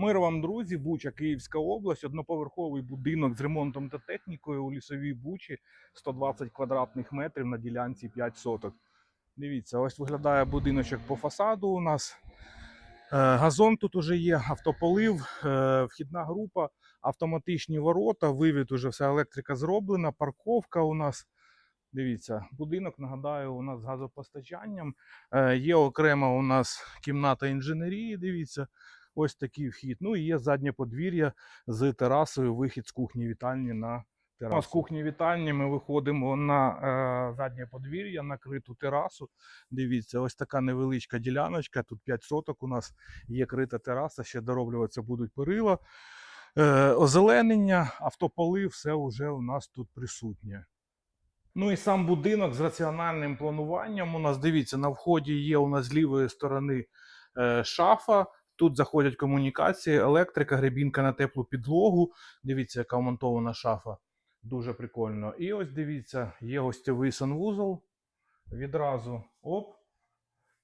Мир вам, друзі, Буча, Київська область, одноповерховий будинок з ремонтом та технікою у лісовій бучі, 120 квадратних метрів на ділянці 5 соток. Дивіться, ось виглядає будиночок по фасаду у нас. Е, Газон тут уже є, автополив, е, вхідна група, автоматичні ворота, вивід уже вся електрика зроблена, парковка у нас. Дивіться, будинок, нагадаю, у нас з газопостачанням. Е, Є окрема у нас кімната інженерії. Дивіться, ось такий вхід. Ну і є заднє подвір'я з терасою, вихід з кухні вітальні на терасу. З кухні вітальні ми виходимо на е, заднє подвір'я, накриту терасу. Дивіться, ось така невеличка діляночка. Тут 5 соток. У нас є крита тераса, ще дороблюватися будуть перила. Е, озеленення, автополив, все вже у нас тут присутнє. Ну і сам будинок з раціональним плануванням. У нас дивіться, на вході є у нас з лівої сторони е, шафа. Тут заходять комунікації, електрика, гребінка на теплу підлогу. Дивіться, яка вмонтована шафа. Дуже прикольно. І ось дивіться, є гостєвий санвузол. Відразу оп.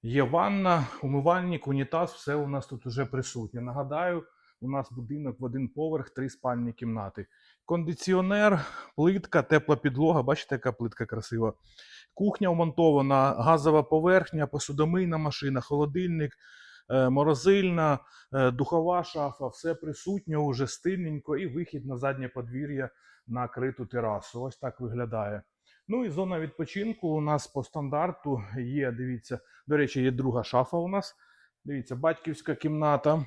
Є ванна, умивальник, унітаз, все у нас тут уже присутнє. Нагадаю, у нас будинок в один поверх, три спальні кімнати. Кондиціонер, плитка, тепла підлога. Бачите, яка плитка красива. Кухня вмонтована, газова поверхня, посудомийна машина, холодильник, морозильна, е, духова шафа, все присутнє уже стильненько і вихід на заднє подвір'я на криту терасу. Ось так виглядає. Ну і зона відпочинку у нас по стандарту є. Дивіться, до речі, є друга шафа у нас. Дивіться, батьківська кімната,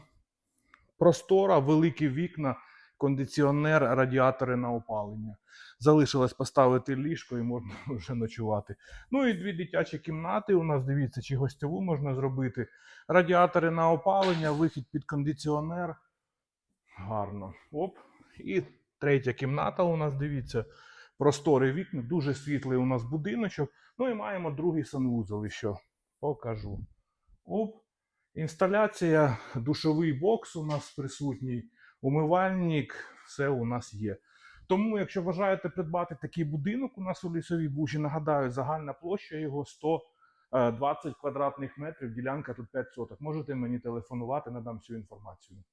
простора, великі вікна, кондиціонер, радіатори на опалення. Залишилось поставити ліжко і можна вже ночувати. Ну і дві дитячі кімнати. У нас дивіться, чи гостьову можна зробити. Радіатори на опалення, вихід під кондиціонер. Гарно. Оп. І третя кімната у нас, дивіться, простори вікна, дуже світлий у нас будиночок. Ну і маємо другий санвузол, що покажу. Оп. Інсталяція, душовий бокс у нас присутній, умивальник, все у нас є. Тому, якщо бажаєте придбати такий будинок у нас у лісовій бужі, нагадаю, загальна площа його 120 квадратних метрів, ділянка тут 5 соток. Можете мені телефонувати, надам всю інформацію.